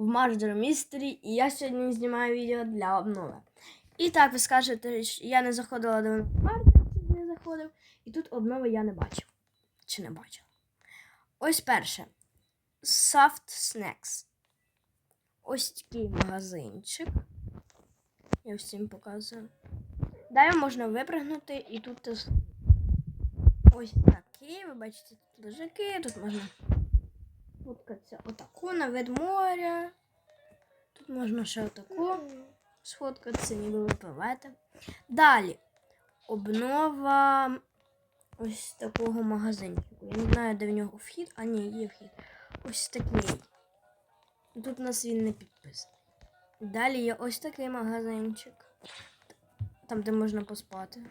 в Murder Mystery, і я сьогодні знімаю відео для обнови. І так, ви скажете, що я не заходила до чи не заходив, і тут обнови я не бачив. Чи не бачив. Ось перше. Soft Snacks. Ось такий магазинчик. Я всім показую. Далі можна випрыгнути і тут ось такі. Ви бачите, тут лежаки, тут можна на вид моря. Тут можна ще отаку сфоткатися, ніби ви пливете. Далі обнова ось такого магазинчику. Я не знаю, де в нього вхід, а ні, є вхід. Ось такий. Тут у нас він не підписаний. Далі є ось такий магазинчик. Там, де можна поспати.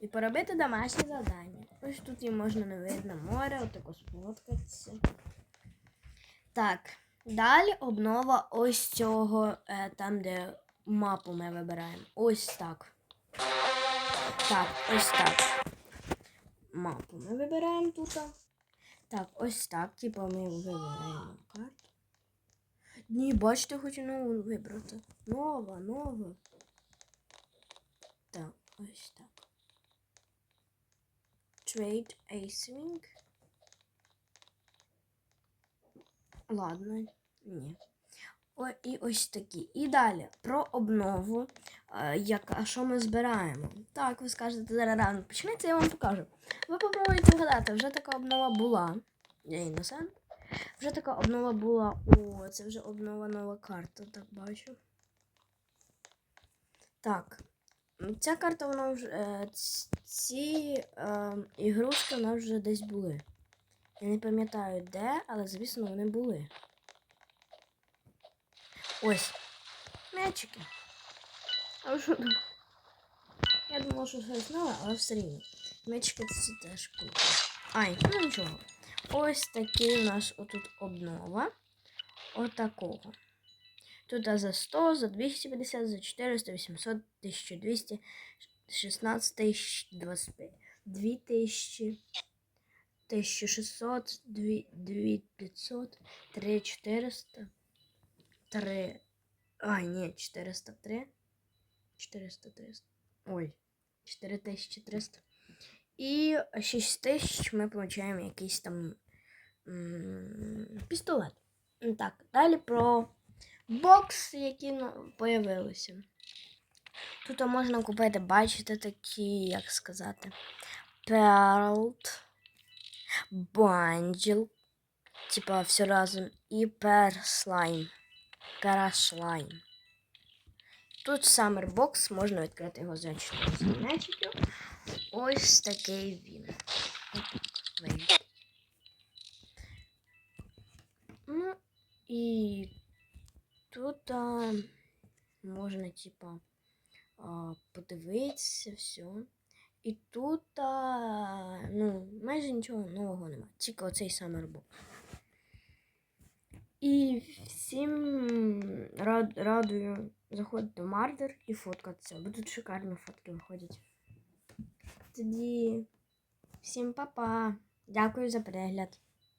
І поробити домашні завдання. Ось тут і можна не видно море, отако сфоткатися. Так. Далі обнова ось цього, е, там, де мапу ми вибираємо. Ось так. Так, ось так. Мапу ми вибираємо тут. Так, ось так. Типу ми вибираємо карту. Ні, бачите, хочу нову вибрати. Нова, нова. Так, ось так. Trade a swing. Ладно, ні. О, і ось такі. І далі про обнову. Е, як, а що ми збираємо? Так, ви скажете, зараз рано почнеться, я вам покажу. Ви попробуйте вгадати, вже така обнова була. Я іносент. Вже така обнова була. О, це вже обнова нова карта, так бачу. Так. Ця карта, вона вже. Е, ці е, ігрушки у нас вже десь були. Я не пам'ятаю де, але звісно вони були. Ось. М'ячики. А що думали? Я думала, що щось нове, але все рівно. М'ячики це теж круто. Ай, ну нічого. Ось такий у нас отут обнова. Отакого. Тут за 100, за 250, за 400, 800, 1200, 16 25, 2000, 1600, 2 2500, 3400, 3, а, ні, 403, 403, ой, 4300. І 6000 ми получаємо якийсь там пістолет. Так, далі про бокс, які появилися. Тут можна купити, бачите, такі, як сказати, Pearl, Bundle, типа все разом, і Perslime. Пераслайм. Тут Box, можна відкрити його 4 м'ячиків. Ось такий він. Ну, і тут а, можна, типа, подивитися все. І тут, а, ну, майже нічого нового нема, Тільки оцей Summer Box. І всім рад, радую заходити в Мардер і фоткатися, Будуть шикарні фотки виходять. Тоді всім па-па. Дякую за перегляд.